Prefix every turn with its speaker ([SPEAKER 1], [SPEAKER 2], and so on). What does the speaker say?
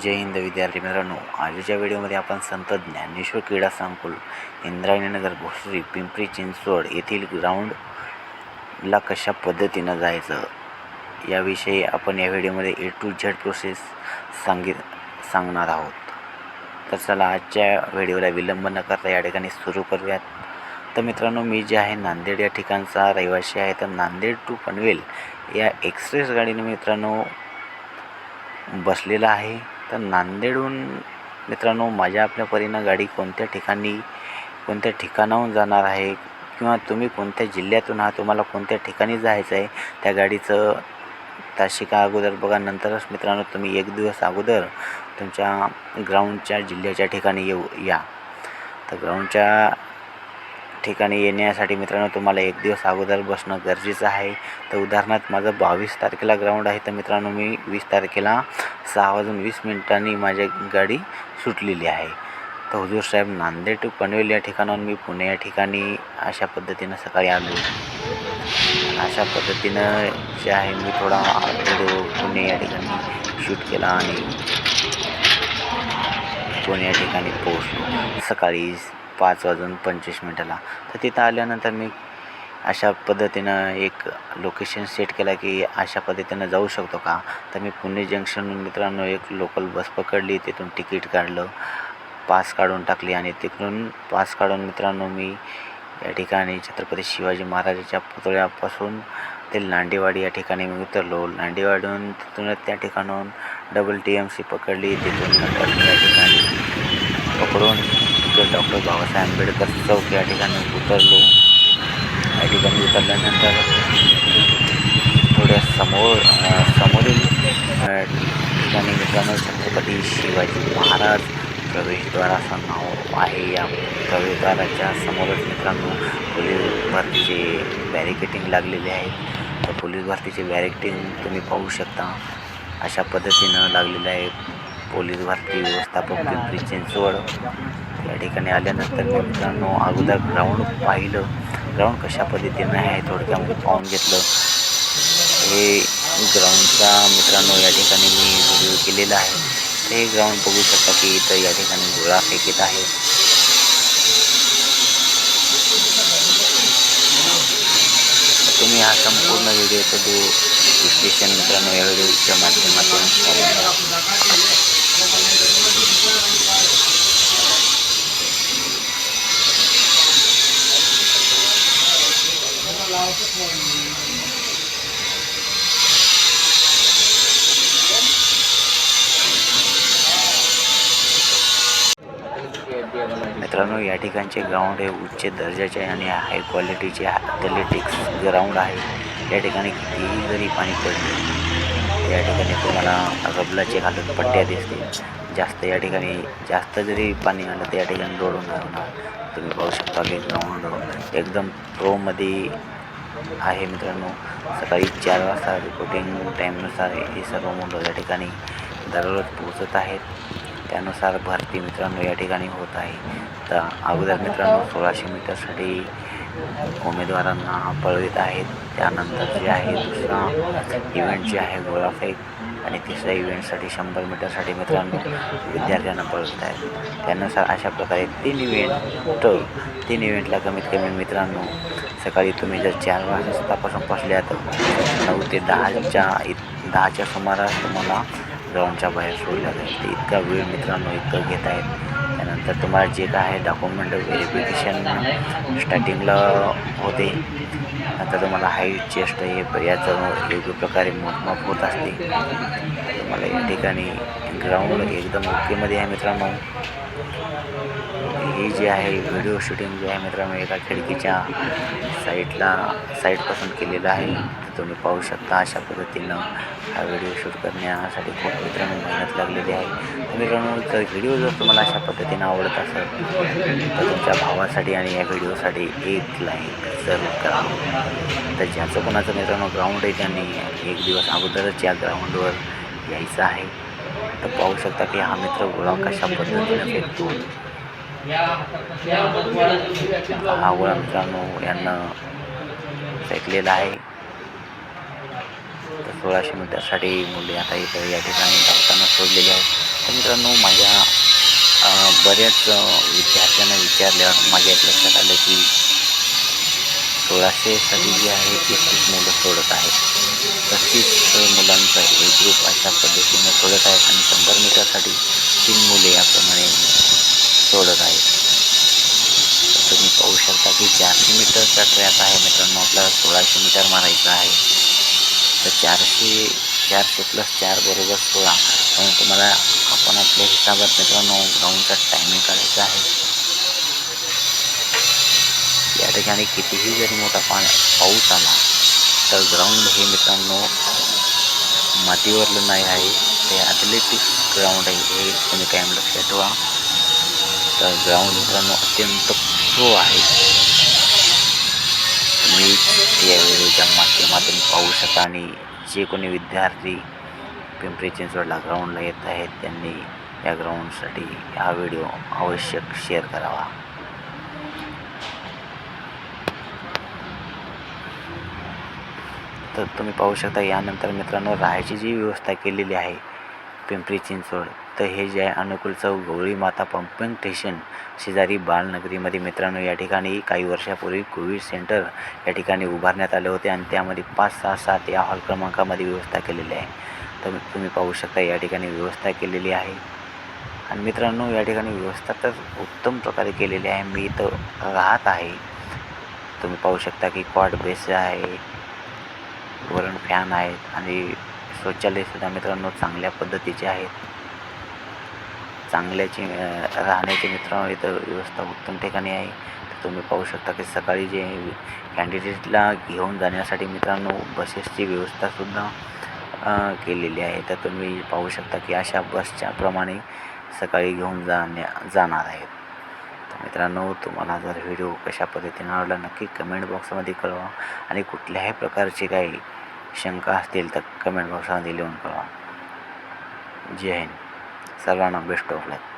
[SPEAKER 1] जय हिंद विद्यार्थी मित्रांनो. आजच्या व्हिडिओमध्ये आपण संत ज्ञानेश्वर क्रीडा संकुल इंद्रायणीनगर भोसरी पिंपरी चिंचवड येथील ग्राउंडला कशा पद्धतीनं जायचं याविषयी आपण या व्हिडिओमध्ये ए टू झेड प्रोसेस सांगित सांगणार आहोत. तर चला आजच्या व्हिडिओला विलंब न करता या ठिकाणी सुरू करूयात. तर मित्रांनो मी जे आहे नांदेड या ठिकाणचा रहिवासी आहे. तर नांदेड टू पनवेल या एक्सप्रेस गाडीने मित्रांनो बसलेला आहे. तर नांदेडहून मित्रांनो माझ्या आपल्या परीनं गाडी कोणत्या ठिकाणी कोणत्या ठिकाणाहून जाणार आहे किंवा तुम्ही कोणत्या जिल्ह्यातून आहात तुम्हाला कोणत्या ठिकाणी जायचं आहे त्या गाडीचं तासिका अगोदर बघा. नंतरच मित्रांनो तुम्ही एक दिवस अगोदर तुमच्या ग्राउंडच्या जिल्ह्याच्या ठिकाणी येऊ या. तर ग्राउंडच्या ठिकाणी येण्यासाठी मित्रांनो तुम्हाला एक दिवस अगोदर बसणं गरजेचं आहे. तर उदाहरणार्थ माझं बावीस तारखेला ग्राउंड आहे. तर मित्रांनो मी वीस तारखेला सहा वाजून वीस मिनिटांनी माझी गाडी सुटलेली आहे. तर हुजूर साहेब नांदेड टू पनवेल या ठिकाणाहून मी पुणे या ठिकाणी अशा पद्धतीनं सकाळी आलो. अशा पद्धतीनं जे आहे मी थोडा व्हिडिओ पुणे या ठिकाणी शूट केला आणि पुणे या ठिकाणी पोहोचलो. सकाळी पाच वाजून पंचवीस मिनटाला. तर तिथं आल्यानंतर मी अशा पद्धतीनं एक लोकेशन सेट केला की अशा पद्धतीनं जाऊ शकतो का? तर मी पुणे जंक्शनहून मित्रांनो एक लोकल बस पकडली तिथून तिकीट काढलं पास काढून टाकली आणि तिकडून पास काढून मित्रांनो मी या ठिकाणी छत्रपती शिवाजी महाराजाच्या पुतळ्यापासून ते लांडेवाडी या ठिकाणी मी उतरलो. लांडेवाडीहून तिथूनच त्या ठिकाणाहून डबल टी एम सी पकडली तिथून या ठिकाणी पकडून तिथं डॉक्टर बाबासाहेब आंबेडकर चौक या ठिकाणी उतरलो. या ठिकाणी उतरल्यानंतर थोड्या समोर समोरील ठिकाणी मित्रांनो छत्रपती शिवाजी महाराज प्रवेशद्वार असं नाव आहे. या प्रवेशद्वाराच्या समोरच मित्रांनो पोलीस भरतीचे बॅरिकेटिंग लागलेले आहेत तर पोलीस भरतीचे बॅरिकेटिंग तुम्ही पाहू शकता. अशा पद्धतीनं लागलेलं आहे. पोलीस भरती व्यवस्थापक पिंपरी चिंचवड. या ठिकाणी आल्यानंतर मी मित्रांनो अगोदर ग्राउंड पाहिलं. ग्राउंड कशा पद्धतीनं आहे थोडक्यामध्ये पाहून घेतलं. हे ग्राउंडचा मित्रांनो या ठिकाणी मी व्हिडिओ केलेला आहे. ते ग्राउंड बघू शकता की इथं या ठिकाणी गोळा फेकीत आहे. तुम्ही हा संपूर्ण व्हिडिओचा जो विश्लेषण मित्रांनो या व्हिडिओच्या माध्यमातून मित्रांनो या ठिकाणचे ग्राउंड हे उच्च दर्जाचे आणि हाय क्वालिटीचे ॲथलेटिक्स ग्राउंड आहे. या ठिकाणी कितीही जरी पाणी पडले या ठिकाणी तुम्हाला रबलाचे घालून पट्ट्या दिसतील. जास्त या ठिकाणी जास्त जरी पाणी आलं तर या ठिकाणी रोडून होणार तुम्ही पाहू शकता की ग्राउंड एकदम प्रोमध्ये आहे मित्रांनो. सकाळी चार वाजता रिपोर्टिंग टाईमनुसार हे सर्व मुलं या ठिकाणी दररोज पोहोचत आहेत. त्यानुसार भरती मित्रांनो या ठिकाणी होत आहे. तर अगोदर मित्रांनो सोळाशे मीटरसाठी उमेदवारांना पळवित आहेत. त्यानंतर जे आहे दुसरा इव्हेंट जे आहे गोळाफेक आणि तिसऱ्या इव्हेंटसाठी शंभर मीटरसाठी मित्रांनो विद्यार्थ्यांना पळवत आहेत. त्यानुसार अशा प्रकारे तीन इव्हेंट तीन इव्हेंटला कमीत कमी मित्रांनो सकाळी तुम्ही जर चार वाजतापासून पोचल्या तर नऊ ते दहाच्या इत दहाच्या सुमारास तुम्हाला ग्राउंडच्या बाहेर सोडलं जाईल. इतका वेळ मित्रांनो इतकं घेत आहेत. त्यानंतर तुम्हाला जे काय आहे डॉक्युमेंट व्हेरिफिकेशन स्टार्टिंगला होते. आता तुम्हाला हाईट चेस्ट हे याचं योग्य प्रकारे मोजमाप होत असते. तुम्हाला या ठिकाणी ग्राउंड एकदम ओकेमध्ये आहे मित्रांनो. ही जे आहे व्हिडिओ शूटिंग जे आहे मित्रांनो एका खिडकीच्या साईडला साईडपासून केलेलं आहे. तुम्ही पाहू शकता अशा पद्धतीनं हा व्हिडिओ शूट करण्यासाठी खूप मित्रांनो मेहनत लागलेली आहे. मित्रांनो जर व्हिडिओ जर तुम्हाला अशा पद्धतीनं आवडत असेल तर तुमच्या भावासाठी आणि या व्हिडिओसाठी एक लाईक जरूर करा. तर ज्याचं कोणाचं मित्रांनो ग्राउंड आहे त्यांनी एक दिवस अगोदरच या ग्राउंडवर यायचं आहे. तर पाहू शकता की हा मित्र गोळा कशा पद्धतीनं फेकतो हा गोळा मित्रांनो यांना फेकलेला आहे. सोळाशे मीटरसाठी मुले आता इथं या ठिकाणी धावताना सोडलेले आहेत तर मित्रांनो माझ्या बऱ्याच विद्यार्थ्यांना विचारल्यावर माझ्या एक लक्षात आलं की सोळाशेसाठी जी आहे तीस मुलं सोडत आहेत पस्तीस मुलांचा एक ग्रुप अशा पद्धतीनं सोडत आहेत आणि शंभर मीटरसाठी तीन मुले याप्रमाणे सोडत आहेत तुम्ही पाहू शकता की चारशे मीटरचा ट्रॅक आहे मित्रांनो आपल्याला सोळाशे मीटर मारायचं आहे. तर चारशे चारशे प्लस चार बरोबर सोळा. म्हणून तुम्हाला आपण आपल्या हिसाबात मित्रांनो ग्राउंडचा टायमिंग काढायचा आहे. या ठिकाणी कितीही जरी मोठा पाणी पाऊस आला तर ग्राउंड हे मित्रांनो मातीवरलं नाही आहे. ते ॲथलेटिक्स ग्राउंड आहे हे तुम्ही कायम लक्षात ठेवा. तर ग्राउंड मित्रांनो अत्यंत प्रो आहे. तुम्ही या व्हिडिओच्या माध्यमातून पाहू शकता आणि जे कोणी विद्यार्थी पिंपरी चिंचवडला ग्राउंडला येत आहेत त्यांनी या ग्राउंडसाठी हा व्हिडिओ आवश्यक शेअर करावा. तर तुम्ही पाहू शकता यानंतर मित्रांनो राहायची जी व्यवस्था केलेली आहे पिंपरी चिंचवड. तर हे जे आहे अनुकूल चौक गवळी माता पंपिंग स्टेशन शेजारी बालनगरीमध्ये मित्रांनो या ठिकाणी काही वर्षापूर्वी कोविड सेंटर या ठिकाणी उभारण्यात आले होते आणि त्यामध्ये पाच सहा सात या हॉल क्रमांकामध्ये व्यवस्था केलेली आहे. तर तुम्ही पाहू शकता या ठिकाणी व्यवस्था केलेली आहे. आणि मित्रांनो या ठिकाणी व्यवस्था तर उत्तम प्रकारे केलेली आहे. मी इथं राहत आहे. तुम्ही पाहू शकता की कॉट बेस आहे वरण फॅन आहेत आणि शौचालयसुद्धा मित्रांनो चांगल्या पद्धतीचे आहेत. चांगल्याची राहण्याची मित्रांनो इथं व्यवस्था उत्तम ठिकाणी आहे. तर तुम्ही पाहू शकता की सकाळी जे कॅन्डिडेटला घेऊन जाण्यासाठी मित्रांनो बसेसची व्यवस्थासुद्धा केलेली आहे. तर तुम्ही पाहू शकता की अशा बसच्या प्रमाणे सकाळी घेऊन जाण्या जाणार आहेत. तर मित्रांनो तुम्हाला जर व्हिडिओ कशा पद्धतीने आवडला नक्की कमेंट बॉक्समध्ये कळवा. आणि कुठल्याही प्रकारचे काही शंका असतील तर कमेंट बॉक्समध्ये लिहून कळवा. जय हिंद. सर्वांना बेस्ट ऑफ लक